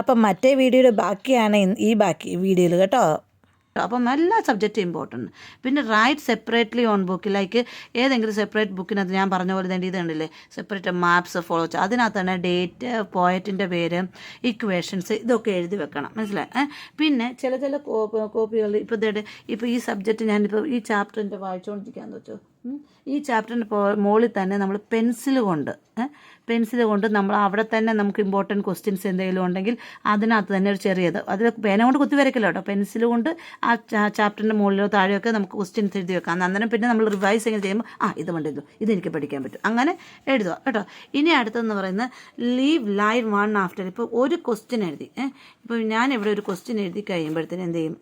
അപ്പം മറ്റേ വീഡിയോയുടെ ബാക്കിയാണ് ഈ ബാക്കി വീഡിയോയിൽ കേട്ടോ. അപ്പം എല്ലാ സബ്ജക്റ്റും ഇമ്പോർട്ടന്റ് പിന്നെ write separately on book like ഏതെങ്കിലും സെപ്പറേറ്റ് ബുക്കിനകത്ത് ഞാൻ പറഞ്ഞ പോലെ തന്നെ ഇതുണ്ടല്ലേ സെപ്പറേറ്റ് മാപ്സ് ഫോളോ ചെയ്യുക അതിനകത്ത് തന്നെ ഡേറ്റ് പോയറ്റിന്റെ പേര് ഇക്വേഷൻസ് ഇതൊക്കെ എഴുതി വെക്കണം. മനസ്സിലായി? പിന്നെ ചില ചില കോപ്പികൾ ഇപ്പോൾ ഇപ്പോൾ ഈ സബ്ജക്റ്റ് ഞാനിപ്പോൾ ഈ ചാപ്റ്ററിന്റെ വായിച്ചുകൊണ്ടിരിക്കുകയെന്ന് വെച്ചു. ഈ ചാപ്റ്ററിന്റെ മുകളിൽ തന്നെ നമ്മൾ പെൻസിൽ കൊണ്ട് പെൻസിൽ കൊണ്ട് നമ്മൾ അവിടെ തന്നെ നമുക്ക് ഇമ്പോർട്ടന്റ് ക്വസ്റ്റ്യൻസ് എന്തെങ്കിലും ഉണ്ടെങ്കിൽ അതിനകത്ത് തന്നെ ഒരു ചെറിയത്. അതിൽ പേന കൊണ്ട് കുത്തി വരയ്ക്കില്ല കേട്ടോ. പെൻസിൽ കൊണ്ട് ആ ചാപ്റ്ററിന്റെ മുകളിലോ താഴെയൊക്കെ നമുക്ക് ക്വസ്റ്റ്യൻസ് എഴുതി വെക്കാം. അന്നേരം പിന്നെ നമ്മൾ റിവൈസ് എങ്ങനെ ചെയ്യുമ്പോൾ ആ ഇത് വേണ്ട ഇത് ഇതെനിക്ക് പഠിക്കാൻ പറ്റും. അങ്ങനെ എഴുതുക കേട്ടോ. ഇനി അടുത്തെന്ന് പറയുന്നത് ലീവ് ലൈവ് വൺ ആഫ്റ്റർ ഇപ്പോൾ ഒരു ക്വസ്റ്റ്യൻ എഴുതി ഇപ്പോൾ ഞാൻ ഇവിടെ ഒരു ക്വസ്റ്റ്യൻ എഴുതി കഴിയുമ്പോഴത്തേന് എന്ത് ചെയ്യും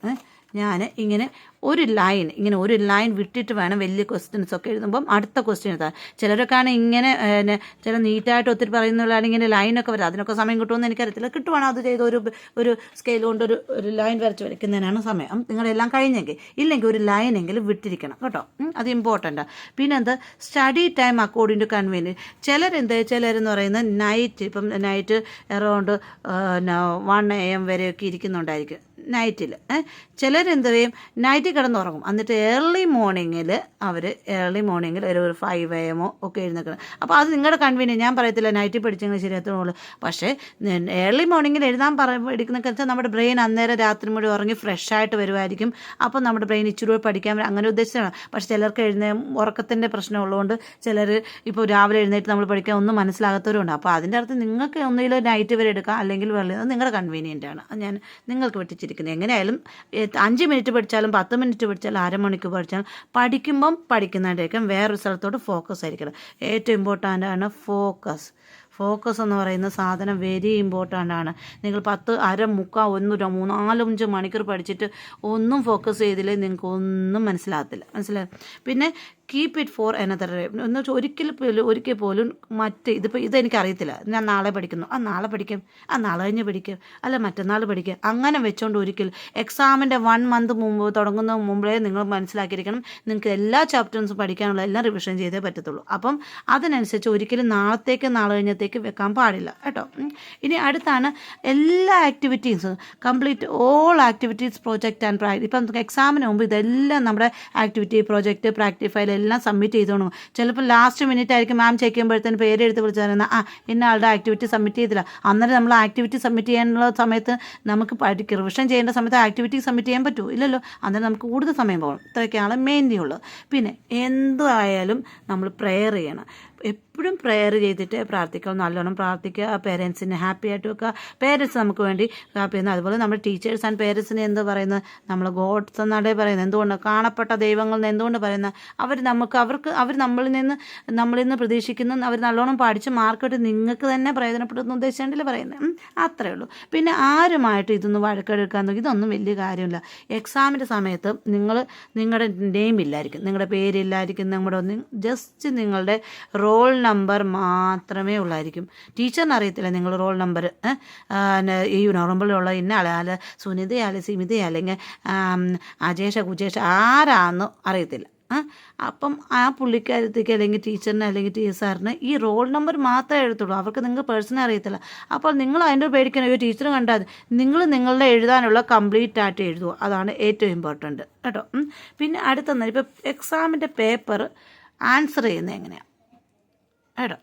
ഞാൻ ഇങ്ങനെ ഒരു ലൈൻ ഇങ്ങനെ ഒരു ലൈൻ വിട്ടിട്ട് വേണം വലിയ ക്വസ്റ്റ്യൻസ് ഒക്കെ എഴുതുമ്പം അടുത്ത ക്വസ്റ്റ്യൻ എഴുതാൻ. ചിലരൊക്കെയാണ് ഇങ്ങനെ പിന്നെ ചില നീറ്റായിട്ട് ഒത്തിരി പറയുന്നവരാണ് ഇങ്ങനെ ലൈനൊക്കെ വരാം അതിനൊക്കെ സമയം കിട്ടുമെന്ന് എനിക്കറിയത്തില്ല. കിട്ടുവാണോ അത് ചെയ്ത് ഒരു ഒരു സ്കെയിൽ കൊണ്ട് ഒരു ഒരു ലൈൻ വരച്ച് വരയ്ക്കുന്നതിനാണ് സമയം. നിങ്ങളെല്ലാം കഴിഞ്ഞെങ്കിൽ ഇല്ലെങ്കിൽ ഒരു ലൈൻ എങ്കിലും വിട്ടിരിക്കണം കേട്ടോ. അത് ഇമ്പോർട്ടന്റ് പിന്നെ എന്താ study time according to convenience ചിലരെന്ത്? ചിലരെന്ന് പറയുന്നത് നൈറ്റ് ഇപ്പം night around one A M വരെയൊക്കെ ഇരിക്കുന്നുണ്ടായിരിക്കും. നൈറ്റിൽ ചിലരെന്ത് ചെയ്യും നൈറ്റിൽ കിടന്നുറങ്ങും. എന്നിട്ട് ഏർലി മോർണിംഗിൽ അവർ ഏർലി മോർണിംഗിൽ ഒരു ഒരു ഫൈവ് എ എമ്മോ ഒക്കെ എഴുന്നേക്കണം അപ്പോൾ അത് നിങ്ങളുടെ കൺവീനിയൻ ഞാൻ പറയത്തില്ല നൈറ്റിൽ പഠിച്ചെങ്കിൽ ശരിയാത്തുള്ളൂ പക്ഷേ ഏർലി മോർണിംഗിൽ എഴുതാൻ പറ പഠിക്കുന്നൊക്കെ വെച്ചാൽ നമ്മുടെ ബ്രെയിൻ അന്നേരം രാത്രി മുഴുവൻ ഉറങ്ങി ഫ്രഷ് ആയിട്ട് വരുമായിരിക്കും അപ്പോൾ നമ്മുടെ ബ്രെയിൻ ഇച്ചിരി പഠിക്കാൻ അങ്ങനെ ഉദ്ദേശിച്ചാണ് പക്ഷേ ചിലർക്ക് എഴുന്നേ ഉറക്കത്തിന്റെ പ്രശ്നമുള്ളതുകൊണ്ട് ചിലർ ഇപ്പോൾ രാവിലെ എഴുന്നേറ്റ് നമ്മൾ പഠിക്കാൻ ഒന്നും മനസ്സിലാകാത്തവരുണ്ട്. അപ്പോൾ അതിന്റെ അർത്ഥം നിങ്ങൾക്ക് ഒന്നുകിലും നൈറ്റ് വരെ എടുക്കാം അല്ലെങ്കിൽ വെള്ളം നിങ്ങളുടെ കൺവീനിയന്റ് ആണ്. ഞാൻ നിങ്ങൾക്ക് വെട്ടിച്ചിരിക്കുന്നത് എങ്ങനെയായാലും അഞ്ച് മിനിറ്റ് പഠിച്ചാലും പത്ത് മിനിറ്റ് പഠിച്ചാലും അരമണിക്കൂർ പഠിച്ചാലും പഠിക്കുമ്പം പഠിക്കുന്നതിന്റെയൊക്കെ വേറൊരു സ്ഥലത്തോട്ട് ഫോക്കസ് ആയിരിക്കണം. ഏറ്റവും ഇമ്പോർട്ടന്റ് ആണ് ഫോക്കസ് ഫോക്കസ് എന്ന് പറയുന്ന സാധനം വെരി ഇമ്പോർട്ടന്റ് ആണ്. നിങ്ങൾ പത്ത് അര മുക്കാൽ ഒന്ന് ര- മൂന്നാലഞ്ച് മണിക്കൂർ പഠിച്ചിട്ട് ഒന്നും ഫോക്കസ് ചെയ്തില്ലേ നിങ്ങൾക്ക് ഒന്നും മനസ്സിലാകത്തില്ല. മനസ്സിലായി? പിന്നെ കീപ്പ് ഇറ്റ് ഫോർ എനതർ എന്ന് വെച്ചാൽ ഒരിക്കൽ പോലും ഒരിക്കൽ പോലും മറ്റ് ഇതിപ്പോൾ ഇതെനിക്കറിയത്തില്ല. ഞാൻ നാളെ പഠിക്കുന്നു. ആ നാളെ പഠിക്കും. ആ നാളെ കഴിഞ്ഞ് പഠിക്കും. അല്ല മറ്റന്നാൾ പഠിക്കുക അങ്ങനെ വെച്ചുകൊണ്ട് ഒരിക്കൽ എക്സാമിന്റെ വൺ മന്ത് മുമ്പ് തുടങ്ങുന്ന മുമ്പേ നിങ്ങൾ മനസ്സിലാക്കിയിരിക്കണം. നിങ്ങൾക്ക് എല്ലാ ചാപ്റ്റേഴ്സും പഠിക്കാനുള്ള എല്ലാം റിവിഷൻ ചെയ്തേ പറ്റത്തുള്ളൂ. അപ്പം അതിനനുസരിച്ച് ഒരിക്കലും നാളത്തേക്ക് നാളെ കഴിഞ്ഞത്തേക്ക് വെക്കാൻ പാടില്ല കേട്ടോ. ഇനി അടുത്താണ് എല്ലാ ആക്ടിവിറ്റീസും complete all activities project and practice ഇപ്പം നമുക്ക് എക്സാമിന് മുമ്പ് ഇതെല്ലാം നമ്മുടെ ആക്ടിവിറ്റി പ്രോജക്റ്റ് പ്രാക്ടീസ് ഫയൽ എല്ലാം സബ്മിറ്റ് ചെയ്തോണം. ചിലപ്പോൾ ലാസ്റ്റ് മിനിറ്റ് ആയിരിക്കും മാം ചെക്ക് ചെയ്യുമ്പോഴത്തേന് പേരെടുത്ത് വിളിച്ചു പറയുന്നത് ആ ഇന്ന ആളുടെ ആക്ടിവിറ്റി സബ്മിറ്റ് ചെയ്തില്ല. അന്നേരം നമ്മൾ ആക്ടിവിറ്റി സബ്മിറ്റ് ചെയ്യാനുള്ള സമയത്ത് നമുക്ക് പഠിക്കുക റിവിഷൻ ചെയ്യേണ്ട സമയത്ത് ആക്ടിവിറ്റി സബ്മിറ്റ് ചെയ്യാൻ പറ്റുമോ ഇല്ലല്ലോ. അന്നേരം നമുക്ക് കൂടുതൽ സമയം പോകണം. ഇത്രയൊക്കെയാണ് മെയിൻലി ഉള്ളത് പിന്നെ എന്തായാലും നമ്മൾ പ്രെയർ ചെയ്യണം. എപ്പോഴും പ്രെയർ ചെയ്തിട്ട് പ്രാർത്ഥിക്കുക നല്ലോണം പ്രാർത്ഥിക്കുക പേരൻസിനെ ഹാപ്പി ആയിട്ട് വെക്കുക. പേരൻസ് നമുക്ക് വേണ്ടി ഹാപ്പി ചെയ്യുന്നത് അതുപോലെ നമ്മുടെ ടീച്ചേഴ്സ് ആൻഡ് പേരൻസിനെ എന്ത് പറയുന്നത് നമ്മൾ ഗോഡ്സ് എന്നാടേ പറയുന്നത് എന്തുകൊണ്ട്? കാണപ്പെട്ട ദൈവങ്ങൾ എന്ന് എന്തുകൊണ്ട് പറയുന്നത് അവർ നമുക്ക് അവർക്ക് അവർ നമ്മളിൽ നിന്ന് നമ്മളിൽ നിന്ന് പ്രതീക്ഷിക്കുന്ന. അവർ നല്ലോണം പഠിച്ച് മാർക്കിട്ട് നിങ്ങൾക്ക് തന്നെ പ്രയോജനപ്പെടുന്ന ഉദ്ദേശിച്ചാണ്ടല്ലേ പറയുന്നത് അത്രേ ഉള്ളൂ. പിന്നെ ആരുമായിട്ട് ഇതൊന്ന് വഴക്കെടുക്കാൻ നോക്കി? ഇതൊന്നും വലിയ കാര്യമില്ല. എക്സാമിന്റെ സമയത്ത് നിങ്ങൾ നിങ്ങളുടെ നെയിം ഇല്ലായിരിക്കും. നിങ്ങളുടെ പേരില്ലായിരിക്കും നമ്മുടെ ജസ്റ്റ് നിങ്ങളുടെ റോൾ നമ്പർ മാത്രമേ ഉള്ളായിരിക്കും. ടീച്ചറിന് അറിയത്തില്ല നിങ്ങൾ റോൾ നമ്പർ? ഈ നവംബറിലുള്ള ഇന്ന ആളെ ആൾ സുനിതയാൽ സിമിതയാ അല്ലെങ്കിൽ അജേഷ കുജേഷ ആരാന്ന് അറിയത്തില്ല. അപ്പം ആ പുള്ളിക്കാരത്തേക്ക് അല്ലെങ്കിൽ ടീച്ചറിന് അല്ലെങ്കിൽ ടി സാറിന് ഈ റോൾ നമ്പർ മാത്രമേ എഴുത്തുള്ളൂ അവർക്ക് നിങ്ങൾ പേഴ്സണെ അറിയത്തില്ല. അപ്പോൾ നിങ്ങൾ അതിന്റെ പേടിക്കണം അയ്യോ ടീച്ചർ കണ്ടാൽ നിങ്ങൾ നിങ്ങളുടെ എഴുതാനുള്ള കംപ്ലീറ്റ് ആയിട്ട് എഴുതുക. അതാണ് ഏറ്റവും ഇമ്പോർട്ടന്റ്. കേട്ടോ? പിന്നെ അടുത്തെന്ന് ഇപ്പോൾ എക്സാമിന്റെ പേപ്പർ ആൻസർ ചെയ്യുന്നത് എങ്ങനെയാണ് കേട്ടോ